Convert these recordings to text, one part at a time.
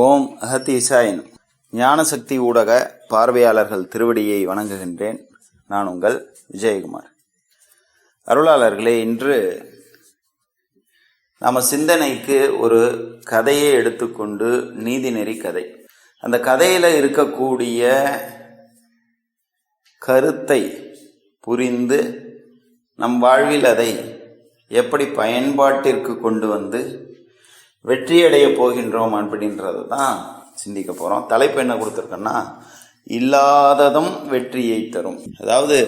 ஓம் அகத்தீசாயன் ஞானசக்தி ஊடக பார்வையாளர்கள் திருவடியை வணங்குகின்றேன். நான் உங்கள் விஜயகுமார். அருளாளர்களே இன்று நம்ம சிந்தனைக்கு ஒரு கதையை எடுத்துக்கொண்டு நீதிநெறி கதை. அந்த கதையில் இருக்கக்கூடிய கருத்தை புரிந்து நம் வாழ்வில் அதை எப்படி பயன்பாட்டிற்கு கொண்டு வந்து வெற்றியடைய போகின்றோம் அப்படின்றத தான் சிந்திக்க போகிறோம் தலைப்பு என்ன கொடுத்துருக்கோன்னா இல்லாததும் வெற்றியை தரும். அதாவது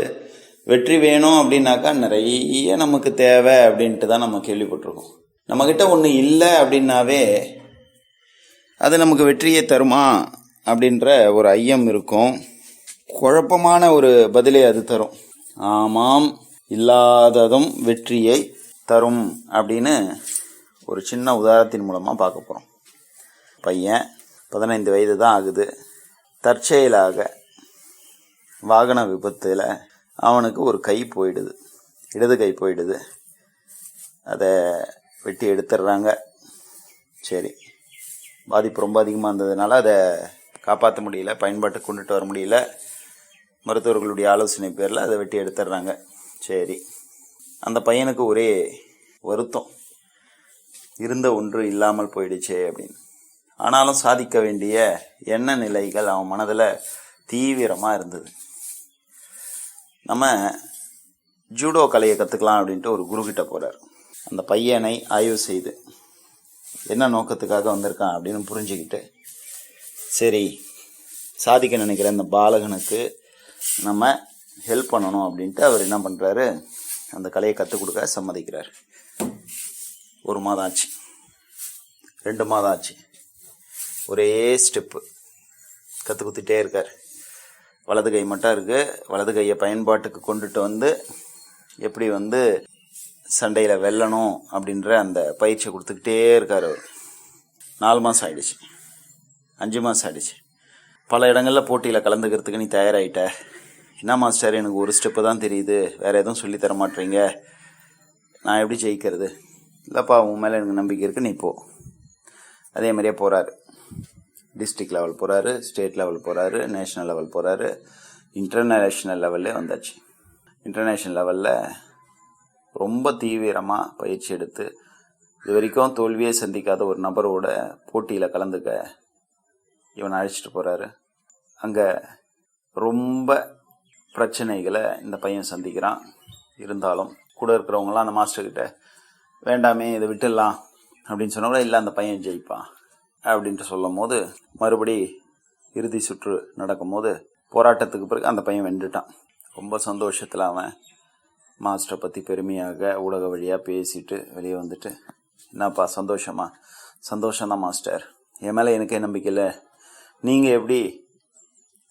வெற்றி வேணும் அப்படின்னாக்கா நிறைய நமக்கு தேவை அப்படின்ட்டு தான் நம்ம கேள்விப்பட்டிருக்கோம். நம்மக்கிட்ட ஒன்று இல்லை அப்படின்னாவே அது நமக்கு வெற்றியை தருமா அப்படின்ற ஒரு ஐயம் இருக்கும். குழப்பமான ஒரு பதிலை அது தரும். ஆமாம் இல்லாததும் வெற்றியை தரும் அப்படின்னு ஒரு சின்ன உதாரணத்தின் மூலமாக பார்க்க போகிறோம் பையன் பதினைந்து வயது தான் ஆகுது. தற்செயலாக வாகன விபத்தில் அவனுக்கு ஒரு கை போயிடுது. இடது கை போயிடுது. அதை வெட்டி எடுத்துடுறாங்க. சரி. பாதிப்பு ரொம்ப அதிகமாக இருந்ததுனால அதை காப்பாற்ற முடியல பயன்பாட்டை கொண்டுட்டு வர முடியல. மருத்துவர்களுடைய ஆலோசனை பேரில் அதை வெட்டி எடுத்துடுறாங்க. சரி. அந்த பையனுக்கு ஒரே வருத்தம். இருந்த ஒன்று இல்லாமல் போயிடுச்சே அப்படின்னு. ஆனாலும் சாதிக்க வேண்டிய எண்ண நிலைகள் அவன் மனதில் தீவிரமாக இருந்தது. நம்ம ஜூடோ கலையை கற்றுக்கலாம் அப்படின்ட்டு ஒரு குரு போகிறார் அந்த பையனை ஆய்வு செய்து என்ன நோக்கத்துக்காக வந்திருக்கான் அப்படின்னு புரிஞ்சுக்கிட்டு சரி சாதிக்க நினைக்கிற இந்த பாலகனுக்கு நம்ம ஹெல்ப் பண்ணணும் அப்படின்ட்டு அவர் என்ன பண்ணுறாரு அந்த கலையை கற்றுக் கொடுக்க சம்மதிக்கிறார். ஒரு மாதம் ஆச்சு. ரெண்டு மாதம் ஆச்சு. ஒரே ஸ்டெப்பு கற்று குத்திட்டே இருக்கார். வலது கை மட்டும் இருக்குது வலது கையை பயன்பாட்டுக்கு கொண்டுட்டு வந்து எப்படி வந்து சண்டையில் வெல்லணும் அப்படின்ற அந்த பயிற்சியை கொடுத்துக்கிட்டே இருக்கார் அவர். நாலு மாதம் ஆயிடுச்சு. அஞ்சு மாதம் ஆயிடுச்சு. பல இடங்களில் போட்டியில் கலந்துக்கிறதுக்கு நீ தயாராகிட்ட என்ன மாஸ்டர் எனக்கு ஒரு ஸ்டெப்பு தான் தெரியுது. வேறு எதுவும் சொல்லித்தர மாட்டேறீங்க நான் எப்படி ஜெயிக்கிறது? இல்லைப்பா உன் மேலே எனக்கு நம்பிக்கை இருக்குது நீ போ. அதே மாதிரியே போகிறாரு டிஸ்ட்ரிக்ட் லெவல் போகிறாரு ஸ்டேட் லெவல் போகிறாரு நேஷ்னல் லெவல் போகிறாரு இன்டர்நேஷ்னல் லெவல்லே வந்தாச்சு. இன்டர்நேஷ்னல் லெவலில் ரொம்ப தீவிரமாக பயிற்சி எடுத்து இது வரைக்கும் தோல்வியே சந்திக்காத ஒரு நபரோட போட்டியில் கலந்துக்க இவன் அழைச்சிட்டு போகிறாரு அங்கே ரொம்ப பிரச்சனைகளை இந்த பையன் சந்திக்கிறான். இருந்தாலும் கூட இருக்கிறவங்களாம் அந்த மாஸ்டர்கிட்ட வேண்டாமே இதை விட்டுடலாம். அப்படின்னு சொன்ன கூட இல்லை அந்த பையன் ஜெயிப்பான் அப்படின்ட்டு சொல்லும் போது மறுபடி இறுதி சுற்று நடக்கும் போது போராட்டத்துக்கு பிறகு அந்த பையன் வென்றுட்டான். ரொம்ப சந்தோஷத்தில் அவன் மாஸ்டரை பற்றி பெருமையாக ஊடக வழியாக பேசிட்டு வெளியே வந்துட்டு என்னப்பா சந்தோஷமா? சந்தோஷம்தான் மாஸ்டர். என் மேலே எனக்கே நம்பிக்கை இல்லை? நீங்கள் எப்படி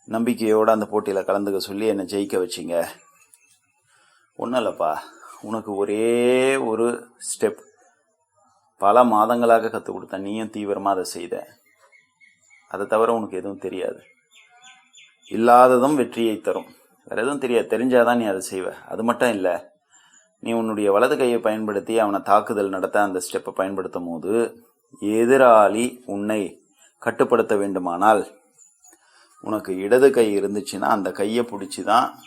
நம்பிக்கையோடு அந்த போட்டியில் கலந்துக்க சொல்லி என்னை ஜெயிக்க வச்சிங்க? ஒன்றும் இல்லைப்பா. உனக்கு ஒரே ஒரு ஸ்டெப் பல மாதங்களாக கற்றுக் கொடுத்த நீயும் தீவிரமாக அதை செய்த. அதை தவிர உனக்கு எதுவும் தெரியாது. இல்லாததும் வெற்றியை தரும். வேற எதுவும் தெரியாது. தெரிஞ்சாதான் நீ அதை செய்வ. அது மட்டும் இல்லை நீ உன்னுடைய வலது கையை பயன்படுத்தி அவனை தாக்குதல் நடத்த அந்த ஸ்டெப்பை பயன்படுத்தும் போது எதிராளி உன்னை கட்டுப்படுத்த வேண்டுமானால் உனக்கு இடது கை இருந்துச்சுன்னா அந்த கையை பிடிச்சி தான்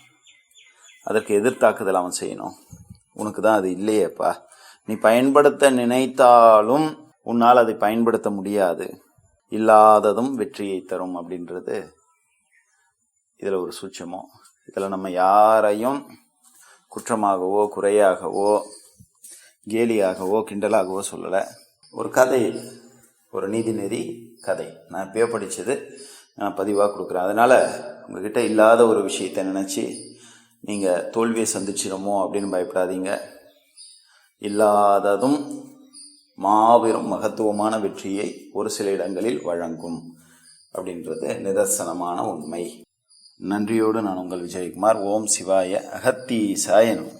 அதற்கு எதிர்த்தாக்குதல் அவன் செய்யணும். உனக்கு தான் அது இல்லையேப்பா. நீ பயன்படுத்த நினைத்தாலும் உன்னால் அதை பயன்படுத்த முடியாது. இல்லாததும் வெற்றியை தரும் அப்படின்றது இதில் ஒரு சூட்சமோ? இதில் நம்ம யாரையும் குற்றமாகவோ குறையாகவோ கேலியாகவோ கிண்டலாகவோ சொல்லலை. ஒரு கதை ஒரு நீதிநெறி கதை. நான் எப்பயோ படித்தது நான் பதிவாக கொடுக்குறேன். அதனால் உங்ககிட்ட இல்லாத ஒரு விஷயத்தை நினச்சி நீங்கள் தோல்வியை சந்திச்சிடுமோ அப்படின்னு பயப்படாதீங்க. இல்லாததும் மாபெரும் மகத்துவமான வெற்றியை ஒரு சில இடங்களில் வழங்கும் அப்படின்றது நிதர்சனமான உண்மை. நன்றியோடு நான் உங்கள் விஜயகுமார். ஓம் சிவாய அகத்தீசாயனம்